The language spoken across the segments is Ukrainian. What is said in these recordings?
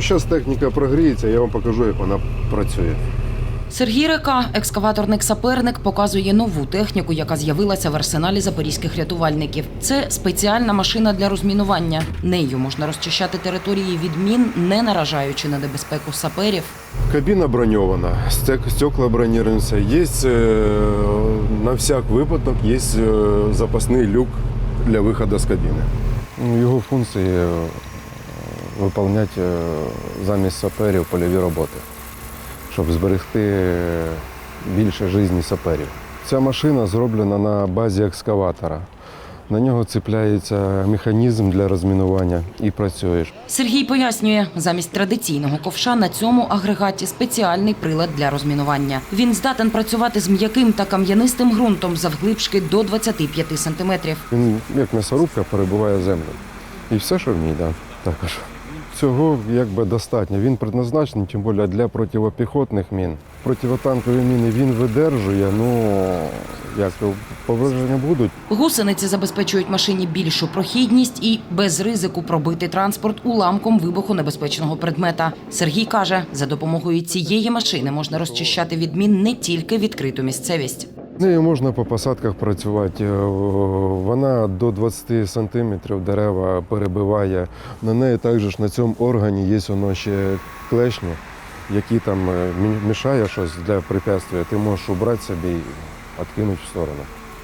Що зараз техніка прогріється, я вам покажу, як вона працює. Сергій Река, екскаваторник-саперник, показує нову техніку, яка з'явилася в арсеналі запорізьких рятувальників. Це спеціальна машина для розмінування. Нею можна розчищати території від мін, не наражаючи на небезпеку саперів. Кабіна броньована, стекла броніруються. Є е, на всяк випадок є е, запасний люк для виходу з кабіни. Ну, Його функції виконувати е, замість саперів польові роботи, щоб зберегти е, більше житті саперів. Ця машина зроблена на базі екскаватора. На нього цепляється механізм для розмінування і працюєш. Сергій пояснює, замість традиційного ковша на цьому агрегаті спеціальний прилад для розмінування. Він здатен працювати з м'яким та кам'янистим ґрунтом завглибшки до 25 сантиметрів. Він як м'ясорубка перебуває землю. І все, що в ній, да, також. Цього якби достатньо. Він предназначений, тим більше для протипіхотних мін. Противотанкові міни він видержує, ну як повреження будуть. Гусениці забезпечують машині більшу прохідність і без ризику пробити транспорт уламком вибухонебезпечного предмета. Сергій каже, за допомогою цієї машини можна розчищати від мін не тільки відкриту місцевість. Нею можна по посадках працювати. Вона до 20 сантиметрів дерева перебиває. На неї також на цьому органі є воно ще клешні, які там е, мішає щось для препятствия. Ти можеш убрати собі і відкинути в сторону.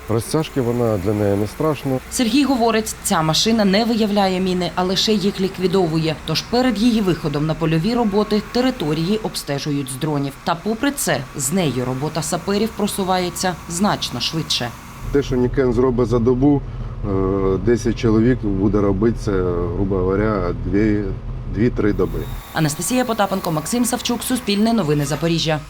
Розтяжки вона для неї не страшно. Сергій говорить, ця машина не виявляє міни, а лише їх ліквідовує. Тож перед її виходом на польові роботи території обстежують з дронів. Та попри це, з нею робота саперів просувається значно швидше. Те, що Нікен зробить за добу, е, 10 чоловік буде робити це, грубо говоря, 2-3 доби. Анастасія Потапенко, Максим Савчук, Суспільне новини Запоріжжя.